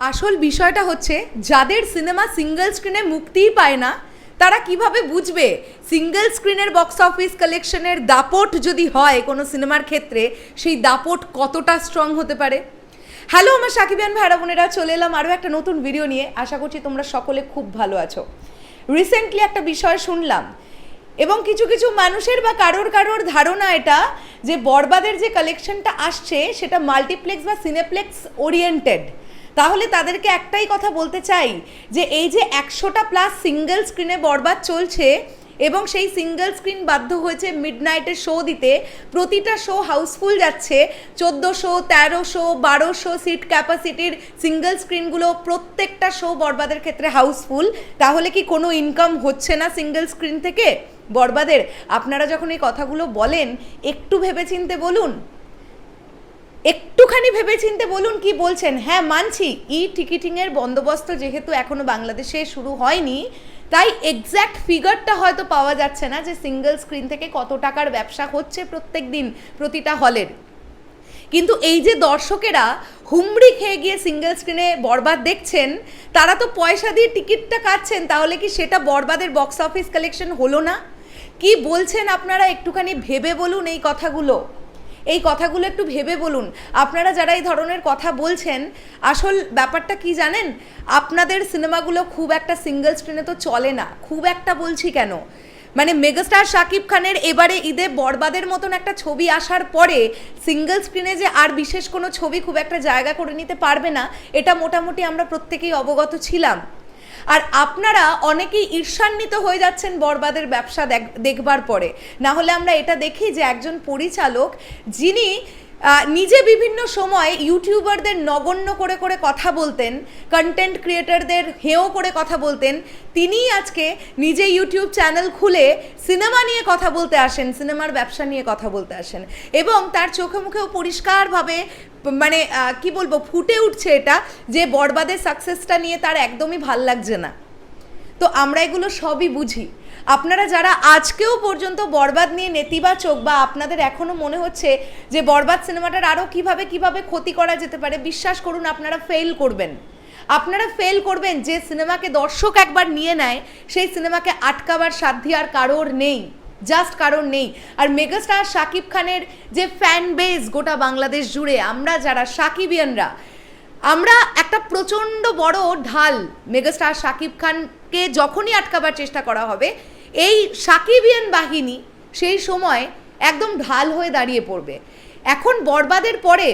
আসল বিষয়টা হচ্ছে, যাদের সিনেমা সিঙ্গেল স্ক্রিনে মুক্তিই পায় না, তারা কীভাবে বুঝবে? সিঙ্গেল স্ক্রিনের বক্স অফিস কালেকশনের দাপট যদি হয় কোনো সিনেমার ক্ষেত্রে, সেই দাপট কতটা স্ট্রং হতে পারে? হ্যালো আমার সাকিবিয়ান ভাইরা বোনেরা, চলে এলাম আরও একটা নতুন ভিডিও নিয়ে। আশা করছি তোমরা সকলে খুব ভালো আছো। রিসেন্টলি একটা বিষয় শুনলাম, এবং কিছু কিছু মানুষের বা কারোর কারোর ধারণা এটা যে বরবাদের যে কালেকশনটা আসছে, সেটা মাল্টিপ্লেক্স বা সিনেপ্লেক্স ওরিয়েন্টেড তাহলে তাদেরকে একটাই কথা বলতে চাই যে এই যে একশোটা প্লাস সিঙ্গেল স্ক্রিনে বরবাদ চলছে এবং সেই সিঙ্গেল স্ক্রিন বাধ্য হয়েছে মিড নাইটের শো দিতে, প্রতিটা শো হাউসফুল যাচ্ছে, চোদ্দোশো, তেরোশো, বারোশো সিট ক্যাপাসিটির সিঙ্গেল স্ক্রিনগুলো প্রত্যেকটা শো বরবাদের ক্ষেত্রে হাউসফুল তাহলে কি কোনো ইনকাম হচ্ছে না সিঙ্গেল স্ক্রিন থেকে বরবাদের? আপনারা যখন এই কথাগুলো বলেন, একটু ভেবেচিন্তে বলুন। একটুখানি ভেবেচিন্তে বলুন কি বলছেন? হ্যাঁ মানছি। ই টিকিটিংয়ের বন্দোবস্ত যেহেতু এখনও বাংলাদেশে শুরু হয়নি, তাই এক্স্যাক্ট ফিগারটা হয়তো পাওয়া যাচ্ছে না যে সিঙ্গেল স্ক্রিন থেকে কত টাকার ব্যবসা হচ্ছে প্রত্যেক দিন প্রতিটা হলের কিন্তু এই যে দর্শকেরা হুমড়ি খেয়ে গিয়ে সিঙ্গেল স্ক্রিনে বরবাদ দেখছেন, তারা তো পয়সা দিয়ে টিকিটটা কাটছেন, তাহলে কি সেটা বরবাদের বক্স অফিস কালেকশন হলো না? কি বলছেন আপনারা? একটুখানি ভেবে বলুন এই কথাগুলো। এই কথাগুলো একটু ভেবে বলুন। আপনারা যারা এই ধরনের কথা বলছেন, আসল ব্যাপারটা কি জানেন? আপনাদের সিনেমাগুলো খুব একটা সিঙ্গেল স্ক্রিনে তো চলে না। খুব একটা বলছি কেন? মানে মেগাস্টার শাকিব খানের এবারে ঈদে বরবাদের মতন একটা ছবি আসার পরে সিঙ্গেল স্ক্রিনে যে আর বিশেষ কোনো ছবি খুব একটা জায়গা করে নিতে পারবে না, এটা মোটামুটি আমরা প্রত্যেকেই অবগত ছিলাম। আর আপনারা অনেকেই ঈর্ষান্বিত হয়ে যাচ্ছেন বরবাদের ব্যবসা দেখ- দেখবার পরে। না হলে আমরা এটা দেখি যে একজন পরিচালক যিনি নিজে বিভিন্ন সময় ইউটিউবারদের নগণ্য করে করে কথা বলতেন কন্টেন্ট ক্রিয়েটারদের হেও করে কথা বলতেন। তিনিই আজকে নিজে ইউটিউব চ্যানেল খুলে সিনেমা নিয়ে কথা বলতে আসেন সিনেমার ব্যবসা নিয়ে কথা বলতে আসেন। এবং তার চোখে মুখেও পরিষ্কারভাবে মানে কি বলব, ফুটে উঠছে এটা যে বরবাদের সাকসেসটা নিয়ে তার একদমই ভালো লাগছে না। তো আমরা এগুলো সবই বুঝি। আপনারা যারা আজকেও পর্যন্ত বরবাদ নিয়ে নেতিবাচক বা আপনাদের এখনও মনে হচ্ছে যে বরবাদ সিনেমাটার আরও কীভাবে কীভাবে ক্ষতি করা যেতে পারে, বিশ্বাস করুন আপনারা ফেল করবেন। আপনারা ফেল করবেন যে সিনেমাকে দর্শক একবার নিয়ে নেয়, সেই সিনেমাকে আটকাবার সাধ্যি আর কারোর নেই জাস্ট কারণ নেই। আর মেগাস্টার শাকিব খানের যে ফ্যান বেস গোটা বাংলাদেশ জুড়ে, আমরা যারা সাকিবিয়ানরা আমরা একটা প্রচণ্ড বড় ঢাল মেগাস্টার শাকিব খানকে যখনই আটকাবার চেষ্টা করা হবে, এই সাকিবিয়ান বাহিনী সেই সময় একদম ঢাল হয়ে দাঁড়িয়ে পড়বে। এখন বরবাদের পরে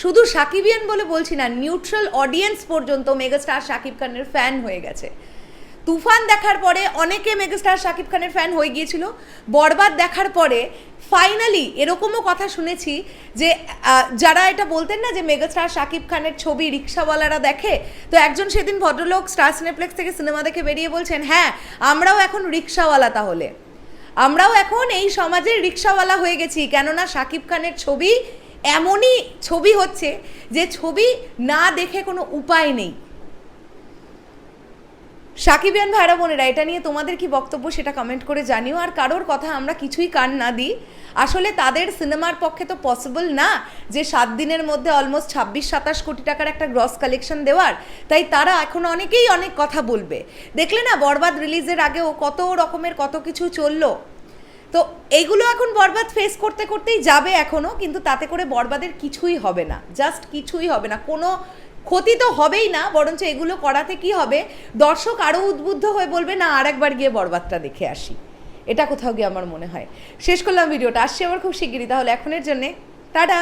শুধু সাকিবিয়ান বলে বলছি না নিউট্রাল অডিয়েন্স পর্যন্ত মেগাস্টার শাকিব খানের ফ্যান হয়ে গেছে। তুফান দেখার পরে অনেকে মেগাস্টার শাকিব খানের ফ্যান হয়ে গিয়েছিল। বরবাদ দেখার পরে ফাইনালি এরকমও কথা শুনেছি যে যারা এটা বলতেন না যে মেগাস্টার শাকিব খানের ছবি রিক্সাওয়ালারা দেখে, তো একজন সেদিন ভদ্রলোক স্টার সিনেপ্লেক্স থেকে সিনেমা দেখে বেরিয়ে বলছেন হ্যাঁ আমরাও এখন রিক্সাওয়ালা তাহলে। আমরাও এখন এই সমাজের রিক্সাওয়ালা হয়ে গেছি, কেননা শাকিব খানের ছবি এমনই ছবি হচ্ছে যে ছবি না দেখে কোনো উপায় নেই। সাকিবিয়ান ভাইরা বোনেরা, এটা নিয়ে তোমাদের কি বক্তব্য সেটা কমেন্ট করে জানিও। আর কারোর কথা আমরা কিছুই কান না দিই। আসলে তাদের সিনেমার পক্ষে তো পসিবল না যে সাত দিনের মধ্যে অলমোস্ট ছাব্বিশ, সাতাশ কোটি টাকার একটা গ্রস কালেকশন দেওয়ার। তাই তারা এখন অনেকেই অনেক কথা বলবে। দেখলে না, বরবাদ রিলিজের আগেও কত রকমের কত কিছু চলল। তো এইগুলো এখন বরবাদ ফেস করতে করতেই যাবে এখনও কিন্তু তাতে করে বরবাদের কিছুই হবে না। জাস্ট কিছুই হবে না। কোনো ক্ষতি তো হবেই না, বরঞ্চ এগুলো করাতে কি হবে? দর্শক আরও উদ্বুদ্ধ হয়ে বলবে, না আর একবার গিয়ে বরবাদটা দেখে আসি। এটা কোথাও গিয়ে আমার মনে হয়। শেষ করলাম ভিডিওটা। আসছি আমার খুব শিগগিরই, তাহলে এখনের জন্যে। টাটা!